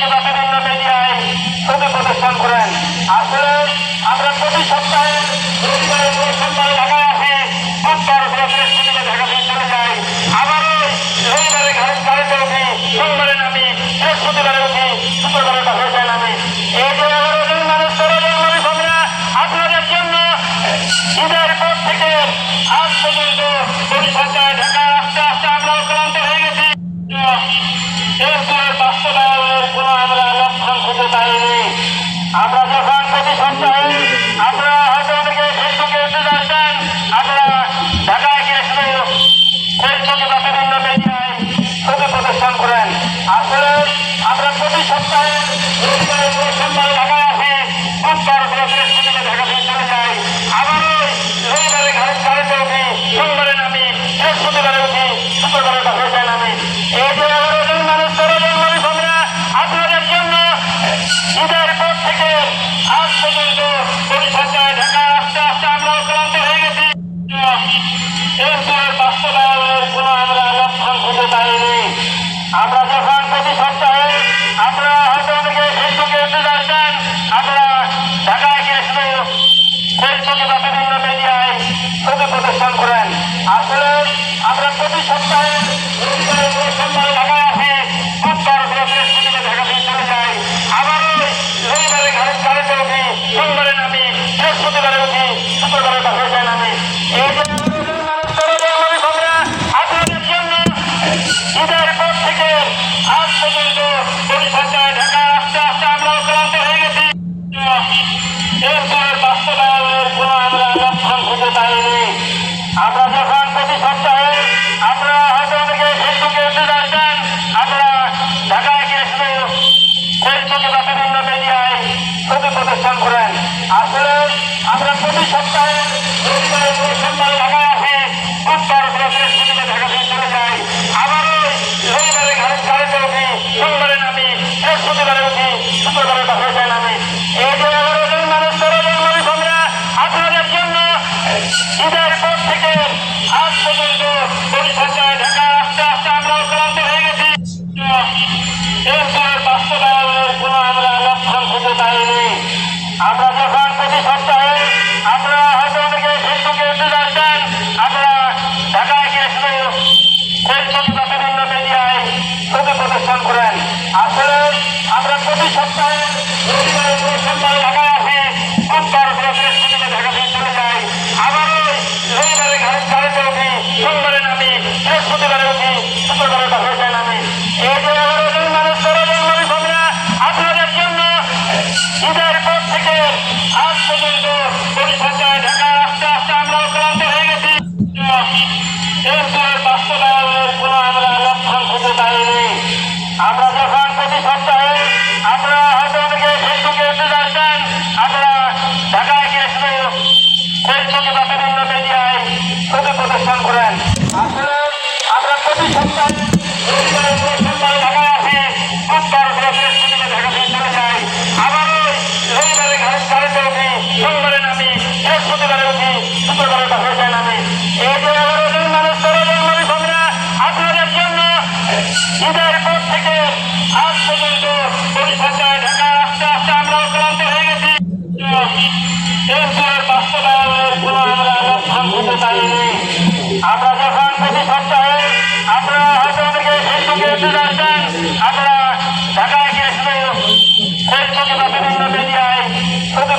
আমাদেরকে যাতে উন্নতি দেয় ছবি প্রদর্শন করেন। আসলে আমরা প্রতি সপ্তাহে রবিবার উপর সপ্তাহে ঢাকায় আসি। বুধবার উপর বৃহস্পতিবার ঢাকা সোমবারে নামি, বৃহস্পতিবারে উঠি, শুক্রবারে আমরা আজ পর্যন্ত পরিচর্যায় ঢাকা আস্তে আস্তে আমরা আক্রান্ত হয়ে গেছি এরপরে বাস্তবায়নের কোনো আমরা লক্ষণ খুঁজে পাইনি আমরা যখন প্রতি সপ্তাহে থেকে আজ পর্যন্ত পরিচর্যায় ঢাকা আস্তে আস্তে আমরা ক্লান্ত হয়ে গেছি। এরপরের বাস্তবায়নের কোনো আমরা লক্ষণ খুঁজে পাইনি। আমরা যখন প্রতি সপ্তাহে আমরা হয়তো অনেকে ফেসবুকে এসে আসতেন আমরা ঢাকায় গিয়ে শুধু ফেসবুকে বা বিভিন্ন মিডিয়ায় প্রতি প্রতিষ্ঠান করেন। আসলে আমরা প্রতি সপ্তাহে এরপরে বাস্তবায়নের কোনো আমরা লক্ষণ খুঁজে পাইনি। আমরা যখন প্রতি সপ্তাহে আমরা হয়তো অনেকে ফেসবুকে এসে যাচ্ছেন, আমরা ঢাকায় গিয়ে শুধু ফেসবুকে বা বিভিন্ন মিডিয়ায় প্রতি প্রদর্শন করে। আমরা যখন প্রতি সপ্তাহে আপনারা হয়তো আমাকে ফেসবুকে এসে আসবেন আমরা ঢাকায় গিয়ে শুধু ফেসবুকে বা বিভিন্ন মিডিয়ায় প্রতি